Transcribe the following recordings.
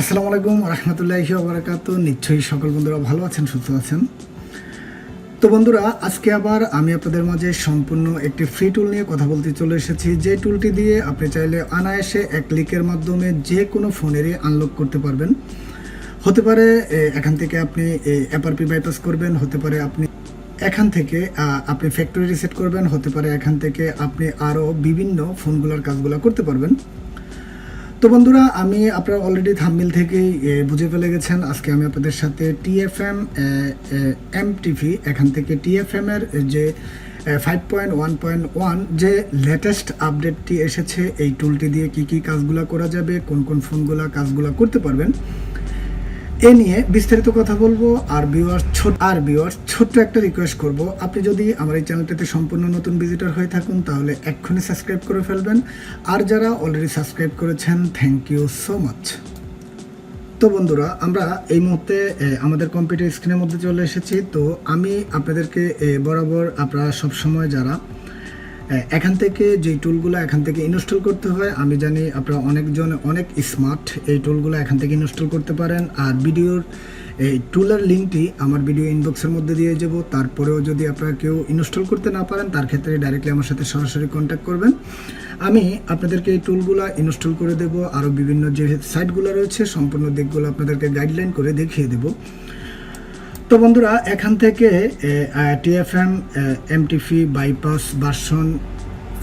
আসসালামু আলাইকুম রহমতুল্লাহি ওবরাকাত। নিশ্চয়ই সকল বন্ধুরা ভালো আছেন, সুস্থ আছেন। তো বন্ধুরা, আজকে আবার আমি আপনাদের মাঝে সম্পূর্ণ একটি ফ্রি টুল নিয়ে কথা বলতে চলে এসেছি। যে টুলটি দিয়ে আপনি চাইলে অনায়াসে এক ক্লিকের মাধ্যমে যে কোনো ফোনেরই আনলক করতে পারবেন। হতে পারে এখান থেকে আপনি অ্যাপারপি বাইপাস করবেন, হতে পারে আপনি এখান থেকে আপনি ফ্যাক্টরি রিসেট করবেন, হতে পারে এখান থেকে আপনি আরও বিভিন্ন ফোনগুলোর কাজগুলো করতে পারবেন। তো বন্ধুরা, আমি আপনারা অলরেডি থাম্বিল থেকেই বুঝে ফেলে গেছেন। আজকে আমি আপনাদের সাথে টিএফএম এম টিভি এখান থেকে টিএফএম এর যে five point one point one যে লেটেস্ট আপডেটটি এসেছে, এই টুলটি দিয়ে কি কি কাজগুলো করা যাবে, কোন কোন ফোনগুলো কাজগুলো করতে পারবেন এ নিয়ে বিস্তারিত কথা বলব। আর ভিউয়ার্স ছোট আর ভিউয়ার্স ছোট্ট একটা রিকোয়েস্ট করব। আপনি যদি আমার এই চ্যানেলটাতে সম্পূর্ণ নতুন ভিজিটর হয়ে থাকুন, তাহলে এক্ষুনি সাবস্ক্রাইব করে ফেলবেন। আর যারা অলরেডি সাবস্ক্রাইব করেছেন থ্যাংক ইউ সো মাচ তো বন্ধুরা, আমরা এই মুহূর্তে আমাদের কম্পিউটার স্ক্রিনের মধ্যে চলে এসেছি। তো আমি আপনাদেরকে বরাবর আপনারা সবসময় যারা এখান থেকে যে টুলগুলো এখান থেকে ইনস্টল করতে হয়, আমি জানি আপনারা অনেকজন অনেক স্মার্ট এই টুলগুলো এখান থেকে ইনস্টল করতে পারেন। আর ভিডিওর এই টুলের লিঙ্কটি আমার ভিডিও ইনবক্সের মধ্যে দিয়ে যাব। তারপরেও যদি আপনারা কেউ ইনস্টল করতে না পারেন, তার ক্ষেত্রে ডাইরেক্টলি আমার সাথে সরাসরি কন্ট্যাক্ট করবেন। আমি আপনাদেরকে এই টুলগুলো ইনস্টল করে দেব। আরও বিভিন্ন যে সাইটগুলো রয়েছে, সম্পূর্ণ দিকগুলো আপনাদেরকে গাইডলাইন করে দেখিয়ে দেবো। তো বন্ধুরা, এখান থেকে TFM এমটিফি bypass version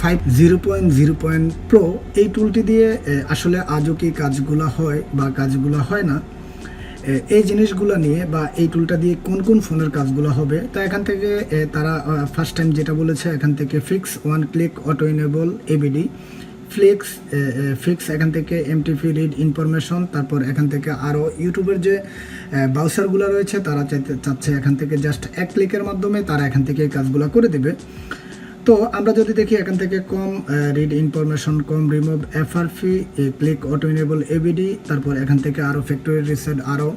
five zero point zero point pro এই টুলটি দিয়ে আসলে আজও কি কাজগুলো হয় বা কাজগুলো হয় না এই জিনিসগুলো নিয়ে বা এই টুলটা দিয়ে কোন কোন ফোনের কাজগুলো হবে, তো এখান থেকে তারা ফার্স্ট টাইম যেটা বলেছে, এখান থেকে fix one click auto enable ABD flicks ফ্লিক্স এখান থেকে এমটিপি রিড ইনফরমেশন তারপর এখান থেকে আরও ইউটিউবের যে ব্রাউসারগুলো রয়েছে, তারা চাইতে, চাচ্ছে এখান থেকে জাস্ট এক ক্লিকের মাধ্যমে তারা এখান থেকে এই কাজগুলো করে দেবে। তো আমরা যদি দেখি এখান থেকে com read information com remove FRP click auto ABD তারপর এখান থেকে আরও ফ্যাক্টরি রিসেট আরও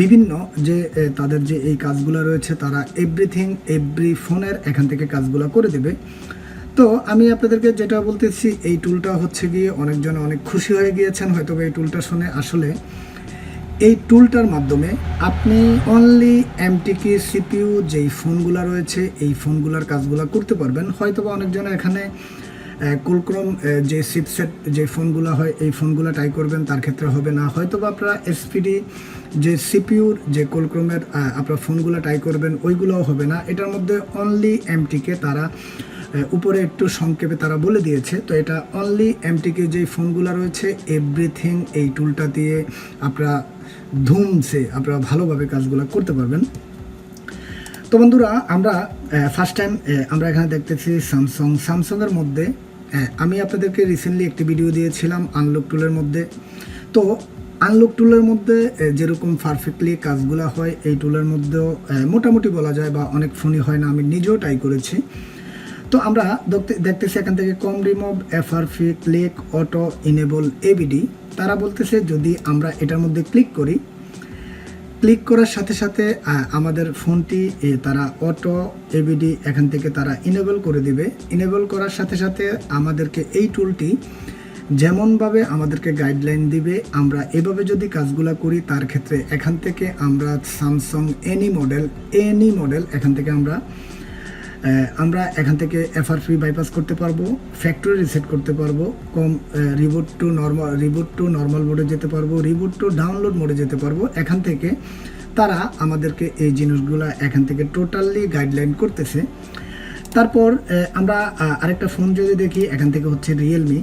বিভিন্ন যে তাদের যে এই কাজগুলো রয়েছে, তারা এভরিথিং এভরি ফোনের এখান থেকে কাজগুলো করে দেবে। তো আমি আপনাদেরকে যেটা বলতেছি, এই টুলটা হচ্ছে গিয়ে অনেকজন অনেক খুশি হয়ে গিয়েছেন হয়তো এই টুলটা শুনে। আসলে এই টুলটার মাধ্যমে আপনি অনলি এমটিকি সিপিইউ যেই ফোনগুলো রয়েছে, এই ফোনগুলোর কাজগুলো করতে পারবেন। হয়তো বা অনেকজন এখানে কুলক্রম যে সিপসেট যে ফোনগুলো হয়, এই ফোনগুলো ট্রাই করবেন, তার ক্ষেত্রে হবে না। হয়তো বা আপনারা এসপিডি যে সিপিউর যে কোলক্রমের আপনার ফোনগুলো ট্রাই করবেন, ওইগুলোও হবে না। এটার মধ্যে অনলি এমটিকে তারা উপরে একটু সংক্ষেপে তারা বলে দিয়েছে, তো এটা অনলি এমটিকে যেই ফোনগুলো রয়েছে এভরিথিং এই টুলটা দিয়ে আপনারা ধুমসে, আপনারা ভালোভাবে কাজগুলো করতে পারবেন। তো বন্ধুরা, আমরা ফার্স্ট টাইম আমরা এখানে দেখতেছি স্যামসং স্যামসংয়ের মধ্যে আমি আপনাদেরকে রিসেন্টলি একটি ভিডিও দিয়েছিলাম আনলক টুলের মধ্যে। তো আনলক টুলের মধ্যে যেরকম পারফেক্টলি কাজগুলো হয়, এই টুলের মধ্যেও মোটামুটি বলা যায় বা অনেক ফোনই হয় না, আমি নিজেও ট্রাই করেছি। তো আমরা দেখতে- দেখতেছি এখান থেকে com remove FRP click auto, enable, ABD. তারা বলতেছে যদি আমরা এটার মধ্যে ক্লিক করি, ক্লিক করার সাথে সাথে আমাদের ফোনটি তারা অটো, এবিডি এখান থেকে তারা ইনেবল করে দিবে। ইনেবল করার সাথে সাথে আমাদেরকে এই টুলটি যেমনভাবে আমাদেরকে গাইডলাইন দিবে, আমরা এভাবে যদি কাজগুলো করি, তার ক্ষেত্রে এখান থেকে আমরা Samsung any model any model এখান থেকে আমরা আমরা এখান থেকে এফআরপি বাইপাস করতে পারব ফ্যাক্টরি রিসেট করতে পারব, com reboot to normal reboot to normal মোডে যেতে পারব রিবুট টু ডাউনলোড মোডে যেতে পারব। এখান থেকে তারা আমাদেরকে এই জিনিসগুলো এখান থেকে টোটালি গাইডলাইন করতেছে। তারপর আমরা আরেকটা ফোন যদি দেখি, এখান থেকে হচ্ছে রিয়েলমি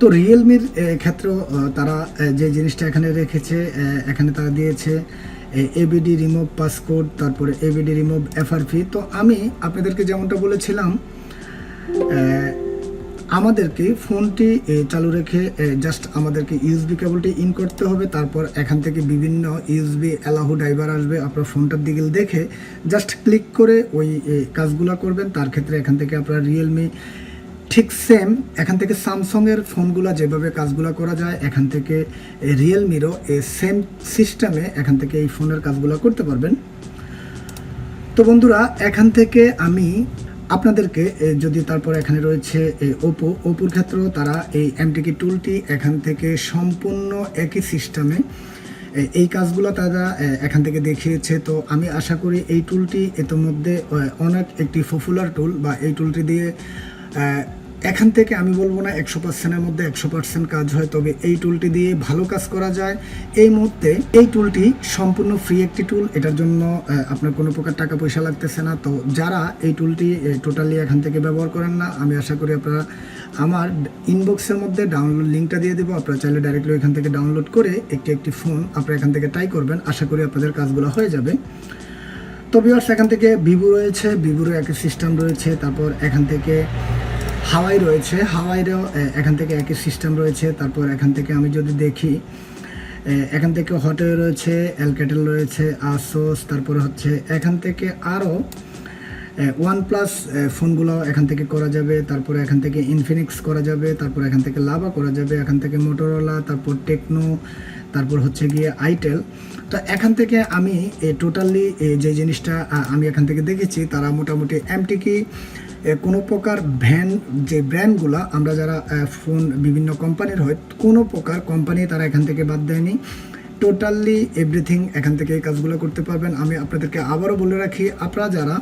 তো রিয়েলমির ক্ষেত্রেও তারা যে জিনিসটা এখানে রেখেছে এখানে তারা দিয়েছে এবিডি রিমুভ পাসকোড তারপরে এবিডি রিমুভ এফআরপি তো আমি আপনাদেরকে যেমনটা বলেছিলাম আমাদেরকে ফোনটি চালু রেখে জাস্ট আমাদেরকে ইউএসবি কেবলটি ইন করতে হবে। তারপর এখান থেকে বিভিন্ন ইউএসবি অ্যালাহু ড্রাইভার আসবে আপনার ফোনটার দিকে দেখে। জাস্ট ক্লিক করে ওই কাজগুলো করবেন। তার ক্ষেত্রে এখান থেকে আপনার রিয়েলমি ঠিক সেম এখান থেকে স্যামসংয়ের ফোনগুলো যেভাবে কাজগুলো করা যায়, এখান থেকে রিয়েলমিরও এই সেম সিস্টেমে এখান থেকে এই ফোনের কাজগুলো করতে পারবেন। তো বন্ধুরা, এখান থেকে আমি আপনাদেরকে যদি তারপর এখানে রয়েছে ওপো ওপোর ক্ষেত্রেও তারা এই এমটিকি টুলটি এখান থেকে সম্পূর্ণ একই সিস্টেমে এই কাজগুলো তারা এখান থেকে দেখিয়েছে। তো আমি আশা করি এই টুলটি ইতিমধ্যে অনেক একটি পপুলার টুল বা এই টুলটি দিয়ে এখান থেকে আমি বলব না একশো পার্সেন্টের মধ্যে একশো পার্সেন্ট কাজ হয়, তবে এই টুলটি দিয়ে ভালো কাজ করা যায়। এই মুহূর্তে এই টুলটি সম্পূর্ণ ফ্রি একটি টুল এটার জন্য আপনার কোনো প্রকার টাকা পয়সা লাগতেছে না। তো যারা এই টুলটি টোটালি এখান থেকে ব্যবহার করেন না, আমি আশা করি আপনারা আমার ইনবক্সের মধ্যে ডাউনলোড লিঙ্কটা দিয়ে দেবো। আপনারা চাইলে ডাইরেক্টলি এখান থেকে ডাউনলোড করে একটি একটি ফোন আপনারা এখান থেকে ট্রাই করবেন। আশা করি আপনাদের কাজগুলো হয়ে যাবে। তো ভিউয়ার্স এখান থেকে ভিভো রয়েছে ভিভোর একই সিস্টেম রয়েছে। তারপর এখান থেকে হাওয়াই রয়েছে হাওয়াইরও এখান থেকে একই সিস্টেম রয়েছে তারপর এখান থেকে আমি যদি দেখি এখান থেকে হটে রয়েছে অ্যালকেটেল রয়েছে আসোস তারপর হচ্ছে এখান থেকে আরও ওয়ান প্লাস ফোনগুলো এখান থেকে করা যাবে তারপরে এখান থেকে ইনফিনিক্স করা যাবে তারপর এখান থেকে লাভা করা যাবে এখান থেকে মোটোরোলা তারপর টেকনো তারপর হচ্ছে গিয়ে আইটেল তো এখান থেকে আমি টোটালি যে জিনিসটা আমি এখান থেকে দেখেছি তারা মোটামুটি এমটিকি কোনো প্রকার ভ্যান, যে ব্র্যান্ডগুলো আমরা যারা ফোন বিভিন্ন কোম্পানির হয়, কোনো প্রকার কোম্পানি তারা এখান থেকে বাদ দেয়নি। টোটালি এভরিথিং এখান থেকে এই কাজগুলো করতে পারবেন। আমি আপনাদেরকে আবারও বলে রাখি, আপনারা যারা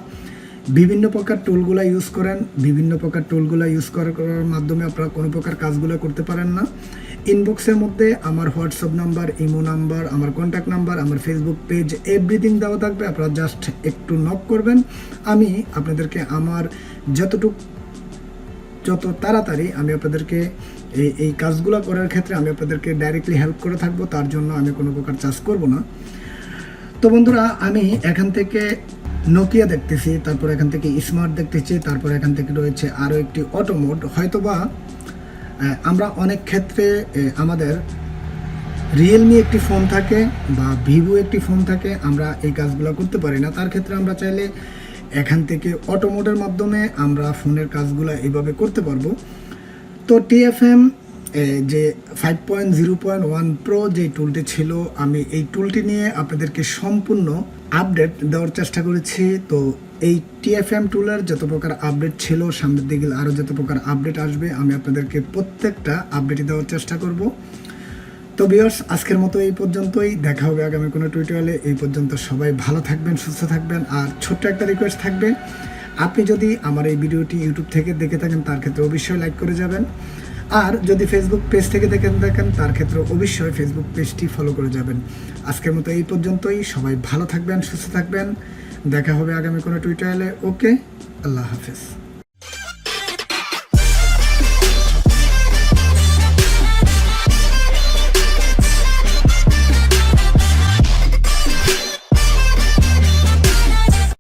বিভিন্ন প্রকার টুলগুলো ইউজ করেন, বিভিন্ন প্রকার টুলগুলো ইউজ করার মাধ্যমে আপনারা কোনো প্রকার কাজগুলো করতে পারেন না। ইনবক্সের মধ্যে আমার হোয়াটসঅ্যাপ নাম্বার, ইমো নাম্বার, আমার কন্ট্যাক্ট নাম্বার, আমার ফেসবুক পেজ এভরিথিং দেওয়া থাকবে। আপনারা জাস্ট একটু নক করবেন। আমি আপনাদেরকে আমার যতটুকু যত তাড়াতাড়ি আমি আপনাদেরকে এই এই কাজগুলো করার ক্ষেত্রে আমি আপনাদেরকে ডাইরেক্টলি হেল্প করে থাকব, তার জন্য আমি কোনো প্রকার চার্জ করব না। তো বন্ধুরা, আমি এখান থেকে নোকিয়া দেখতেছি, তারপর এখান থেকে স্মার্ট দেখতেছি, তারপর এখান থেকে রয়েছে আরও একটি অটোমোড হয়তোবা আমরা অনেক ক্ষেত্রে আমাদের রিয়েলমি একটি ফোন থাকে বা ভিভো একটি ফোন থাকে, আমরা এই কাজগুলো করতে পারি না। তার ক্ষেত্রে আমরা চাইলে এখান থেকে অটোমোডের মাধ্যমে আমরা ফোনের কাজগুলো এইভাবে করতে পারব। তো টিএফএম যে five point zero point one pro যে টুলটি ছিল, আমি এই টুলটি নিয়ে আপনাদেরকে সম্পূর্ণ আপডেট দেওয়ার চেষ্টা করেছি। তো এই টিএফএম টুলের যত প্রকার আপডেট ছিল, সামনের দিকে আরও যত প্রকার আপডেট আসবে, আমি আপনাদেরকে প্রত্যেকটা আপডেটই দেওয়ার চেষ্টা করব। তো বিয়ার্স আজকের মতো এই পর্যন্তই। দেখা হবে আগামী কোনো টুইটারে এই পর্যন্ত সবাই ভালো থাকবেন, সুস্থ থাকবেন। আর ছোট্ট একটা রিকোয়েস্ট থাকবে, আপনি যদি আমার এই ভিডিওটি ইউটিউব থেকে দেখে থাকেন, তার ক্ষেত্রে অবশ্যই লাইক করে যাবেন। আর যদি ফেসবুক পেজ থেকে দেখে থাকেন, তার ক্ষেত্রে অবশ্যই ফেসবুক পেজটি ফলো করে যাবেন। আজকের মতো এই পর্যন্তই। সবাই ভালো থাকবেন, সুস্থ থাকবেন। দেখা হবে আগামী কোনো টুইটারে ওকে আল্লাহ হাফেজ।